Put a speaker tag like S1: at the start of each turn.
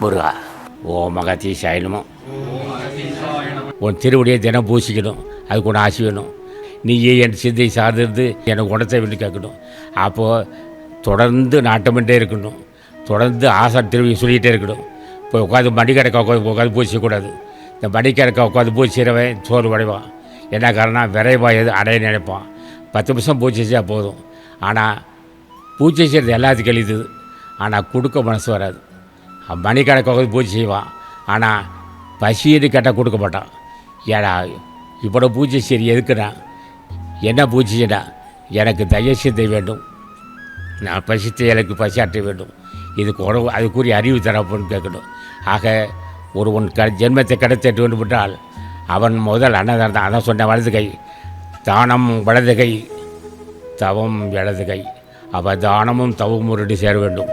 S1: முருகா ஓ மகத்தி சைலமும் உன் திருவடியை தினம் பூசிக்கணும் அதுக்கு ஒன்று ஆசை வேணும் நீயே என் சிந்தை சார்ந்திருந்து எனக்கு குணத்தை வேண்டி கேட்கணும். அப்போது தொடர்ந்து நாட்டமிட்டே இருக்கணும். தொடர்ந்து ஆசை திரும்பி சொல்லிகிட்டே இருக்கணும். இப்போ உட்காந்து மடிக்கடைக்க உட்காந்து உட்காந்து பூசிக்கக்கூடாது. இந்த மடிக்கடைக்க உட்காந்து பூசிக்கிறவன் சோறு உடைவான் என்ன காரணம் விரைவா எது அடைய நினைப்பான். பத்து நிமிஷம் பூச்சிச்சா போதும். ஆனால் பூச்சி செய்கிறது எல்லாத்துக்கும் எளிது. ஆனால் கொடுக்க மனசு வராது. மணிக்கணக்கு உட்காந்து பூஜை செய்வான். ஆனால் பசின்னு கேட்டால் கொடுக்க மாட்டான். ஏடா இவ்வளோ பூஜை சரி எதுக்குண்ணா என்ன பூஜை எனக்கு தயசிந்தை வேண்டும். நான் பசித்து எனக்கு பசியாற்ற வேண்டும். இதுக்கு உறவு அதுக்குரிய அறிவு தரப்புன்னு கேட்கணும். ஆக ஒருவன் க ஜென்மத்தை கிடைத்திட்டு வேண்டுமென்றால் அவன் முதல் அன்னதானம் தான். அதான் சொன்ன வலது கை. தானம் வலது கை தவம் இடது கை. அவ தானமும் தவமும் ரெண்டு சேர வேண்டும்.